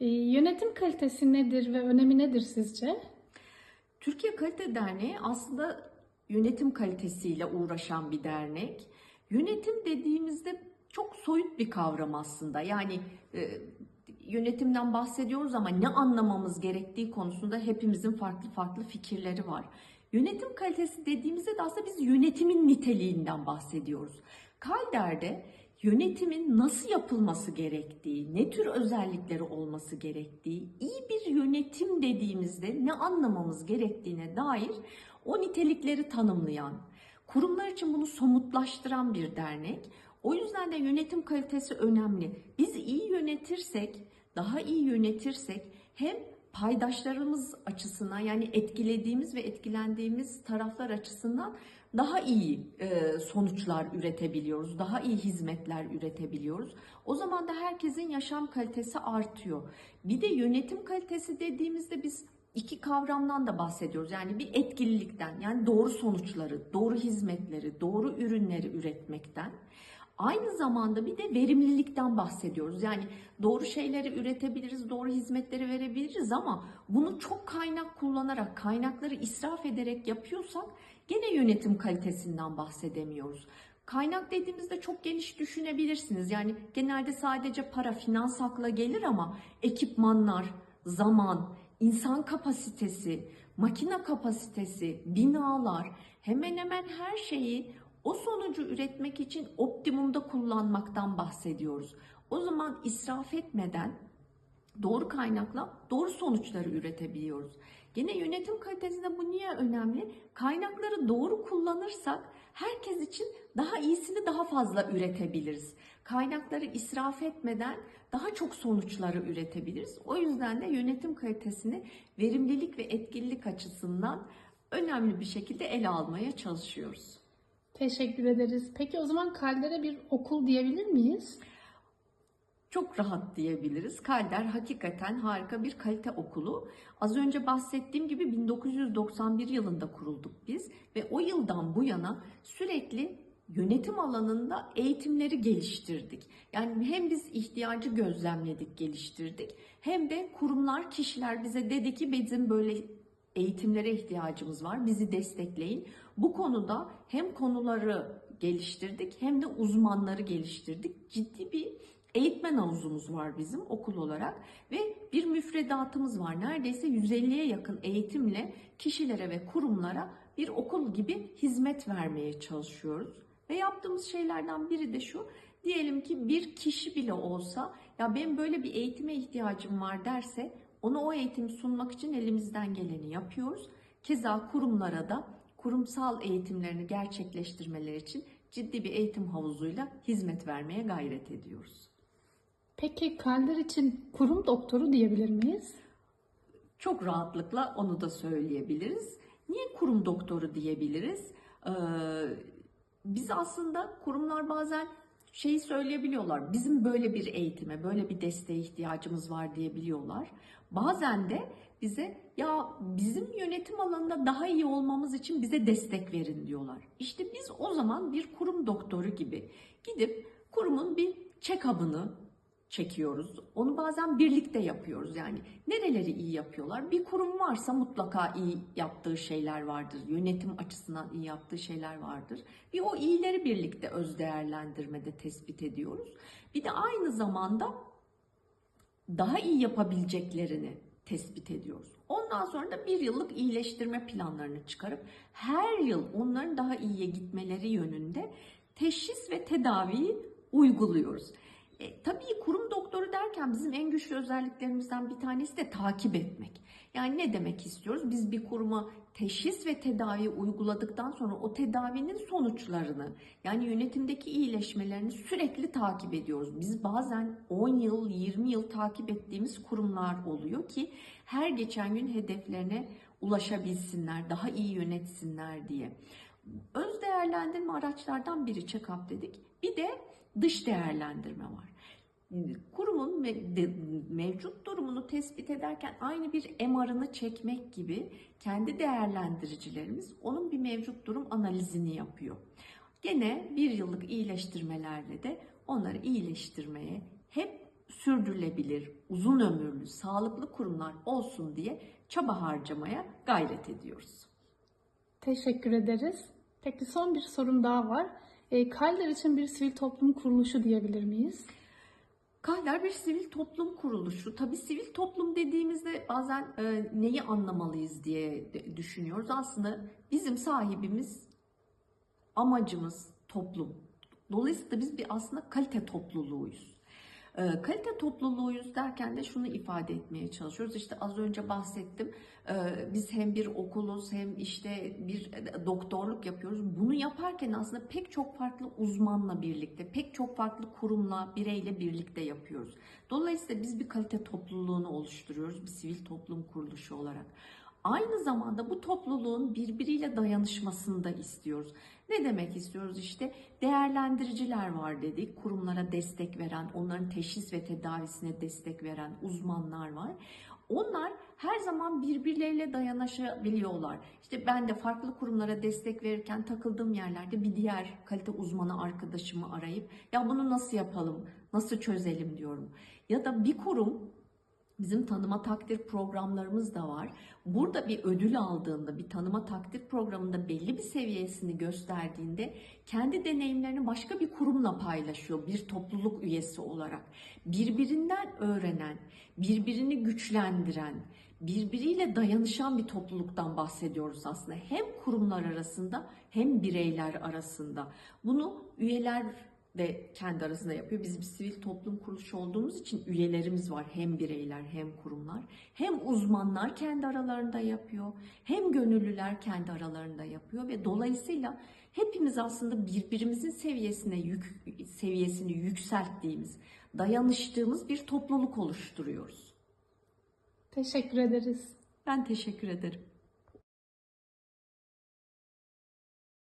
Ee, yönetim kalitesi nedir ve önemi nedir sizce? Türkiye Kalite Derneği aslında yönetim kalitesiyle uğraşan bir dernek. Yönetim dediğimizde çok soyut bir kavram aslında. Yani e, yönetimden bahsediyoruz ama ne anlamamız gerektiği konusunda hepimizin farklı farklı fikirleri var. Yönetim kalitesi dediğimizde de aslında biz yönetimin niteliğinden bahsediyoruz. Kalder'de yönetimin nasıl yapılması gerektiği, ne tür özellikleri olması gerektiği, iyi bir yönetim dediğimizde ne anlamamız gerektiğine dair o nitelikleri tanımlayan, kurumlar için bunu somutlaştıran bir dernek. O yüzden de yönetim kalitesi önemli. Biz iyi yönetirsek, daha iyi yönetirsek hem paydaşlarımız açısından yani etkilediğimiz ve etkilendiğimiz taraflar açısından daha iyi e, sonuçlar üretebiliyoruz, daha iyi hizmetler üretebiliyoruz. O zaman da herkesin yaşam kalitesi artıyor. Bir de yönetim kalitesi dediğimizde biz iki kavramdan da bahsediyoruz. Yani bir etkililikten, yani doğru sonuçları, doğru hizmetleri, doğru ürünleri üretmekten. Aynı zamanda bir de verimlilikten bahsediyoruz. Yani doğru şeyleri üretebiliriz, doğru hizmetleri verebiliriz ama bunu çok kaynak kullanarak, kaynakları israf ederek yapıyorsak gene yönetim kalitesinden bahsedemiyoruz. Kaynak dediğimizde çok geniş düşünebilirsiniz. Yani genelde sadece para, finans akla gelir ama ekipmanlar, zaman, insan kapasitesi, makine kapasitesi, binalar hemen hemen her şeyi o sonucu üretmek için optimumda kullanmaktan bahsediyoruz. O zaman israf etmeden doğru kaynakla doğru sonuçları üretebiliyoruz. Gene yönetim kalitesinde bu niye önemli? Kaynakları doğru kullanırsak herkes için daha iyisini daha fazla üretebiliriz. Kaynakları israf etmeden daha çok sonuçları üretebiliriz. O yüzden de yönetim kalitesini verimlilik ve etkililik açısından önemli bir şekilde ele almaya çalışıyoruz. Teşekkür ederiz. Peki o zaman Kalder'e bir okul diyebilir miyiz? Çok rahat diyebiliriz. Kalder hakikaten harika bir kalite okulu. Az önce bahsettiğim gibi 1991 yılında kurulduk biz ve o yıldan bu yana sürekli yönetim alanında eğitimleri geliştirdik. Yani hem biz ihtiyacı gözlemledik, geliştirdik hem de kurumlar, kişiler bize dedi ki bizim böyle eğitimlere ihtiyacımız var. Bizi destekleyin. Bu konuda hem konuları geliştirdik hem de uzmanları geliştirdik. Ciddi bir eğitmen havuzumuz var bizim okul olarak ve bir müfredatımız var. Neredeyse 150'ye yakın eğitimle kişilere ve kurumlara bir okul gibi hizmet vermeye çalışıyoruz. Ve yaptığımız şeylerden biri de şu. Diyelim ki bir kişi bile olsa ya benim böyle bir eğitime ihtiyacım var derse ona o eğitimi sunmak için elimizden geleni yapıyoruz. Keza kurumlara da kurumsal eğitimlerini gerçekleştirmeleri için ciddi bir eğitim havuzuyla hizmet vermeye gayret ediyoruz. Peki Kalder için kurum doktoru diyebilir miyiz? Çok rahatlıkla onu da söyleyebiliriz. Niye kurum doktoru diyebiliriz? Ee, biz aslında kurumlar bazen şeyi söyleyebiliyorlar. Bizim böyle bir eğitime, böyle bir desteğe ihtiyacımız var diyebiliyorlar. Bazen de bize ya bizim yönetim alanında daha iyi olmamız için bize destek verin diyorlar. İşte biz o zaman bir kurum doktoru gibi gidip kurumun bir check-up'ını çekiyoruz. Onu bazen birlikte yapıyoruz. Yani nereleri iyi yapıyorlar? Bir kurum varsa mutlaka iyi yaptığı şeyler vardır. Yönetim açısından iyi yaptığı şeyler vardır. Bir o iyileri birlikte öz değerlendirmede tespit ediyoruz. Bir de aynı zamanda daha iyi yapabileceklerini tespit ediyoruz. Ondan sonra da bir yıllık iyileştirme planlarını çıkarıp her yıl onların daha iyiye gitmeleri yönünde teşhis ve tedaviyi uyguluyoruz. E, tabii kurum doktoru derken bizim en güçlü özelliklerimizden bir tanesi de takip etmek. Yani ne demek istiyoruz? Biz bir kuruma teşhis ve tedavi uyguladıktan sonra o tedavinin sonuçlarını yani yönetimdeki iyileşmelerini sürekli takip ediyoruz. Biz bazen 10 yıl, 20 yıl takip ettiğimiz kurumlar oluyor ki her geçen gün hedeflerine ulaşabilsinler, daha iyi yönetsinler diye. Öz değerlendirme araçlardan biri check-up dedik. Bir de dış değerlendirme var. Kurumun mevcut durumunu tespit ederken aynı bir MR'ını çekmek gibi kendi değerlendiricilerimiz onun bir mevcut durum analizini yapıyor. Gene bir yıllık iyileştirmelerle de onları iyileştirmeye hep sürdürülebilir, uzun ömürlü, sağlıklı kurumlar olsun diye çaba harcamaya gayret ediyoruz. Teşekkür ederiz. Peki son bir sorum daha var. E, Kalder için bir sivil toplum kuruluşu diyebilir miyiz? Kahler bir sivil toplum kuruluşu. Tabii sivil toplum dediğimizde bazen e, neyi anlamalıyız diye düşünüyoruz. Aslında bizim sahibimiz, amacımız toplum. Dolayısıyla biz bir aslında kalite topluluğuyuz. E, kalite topluluğuyuz derken de şunu ifade etmeye çalışıyoruz. İşte az önce bahsettim. E, biz hem bir okuluz hem işte bir doktorluk yapıyoruz. Bunu yaparken aslında pek çok farklı uzmanla birlikte, pek çok farklı kurumla, bireyle birlikte yapıyoruz. Dolayısıyla biz bir kalite topluluğunu oluşturuyoruz bir sivil toplum kuruluşu olarak. Aynı zamanda bu topluluğun birbiriyle dayanışmasını da istiyoruz. Ne demek istiyoruz işte değerlendiriciler var dedik. Kurumlara destek veren, onların teşhis ve tedavisine destek veren uzmanlar var. Onlar her zaman birbirleriyle dayanışabiliyorlar. İşte ben de farklı kurumlara destek verirken takıldığım yerlerde bir diğer kalite uzmanı arkadaşımı arayıp ya bunu nasıl yapalım, nasıl çözelim diyorum. Ya da bir kurum Bizim tanıma takdir programlarımız da var. Burada bir ödül aldığında, bir tanıma takdir programında belli bir seviyesini gösterdiğinde kendi deneyimlerini başka bir kurumla paylaşıyor bir topluluk üyesi olarak. Birbirinden öğrenen, birbirini güçlendiren, birbiriyle dayanışan bir topluluktan bahsediyoruz aslında. Hem kurumlar arasında hem bireyler arasında. Bunu üyeler de kendi arasında yapıyor. Biz bir sivil toplum kuruluşu olduğumuz için üyelerimiz var. Hem bireyler hem kurumlar. Hem uzmanlar kendi aralarında yapıyor. Hem gönüllüler kendi aralarında yapıyor ve dolayısıyla hepimiz aslında birbirimizin seviyesine yük, seviyesini yükselttiğimiz, dayanıştığımız bir topluluk oluşturuyoruz. Teşekkür ederiz. Ben teşekkür ederim.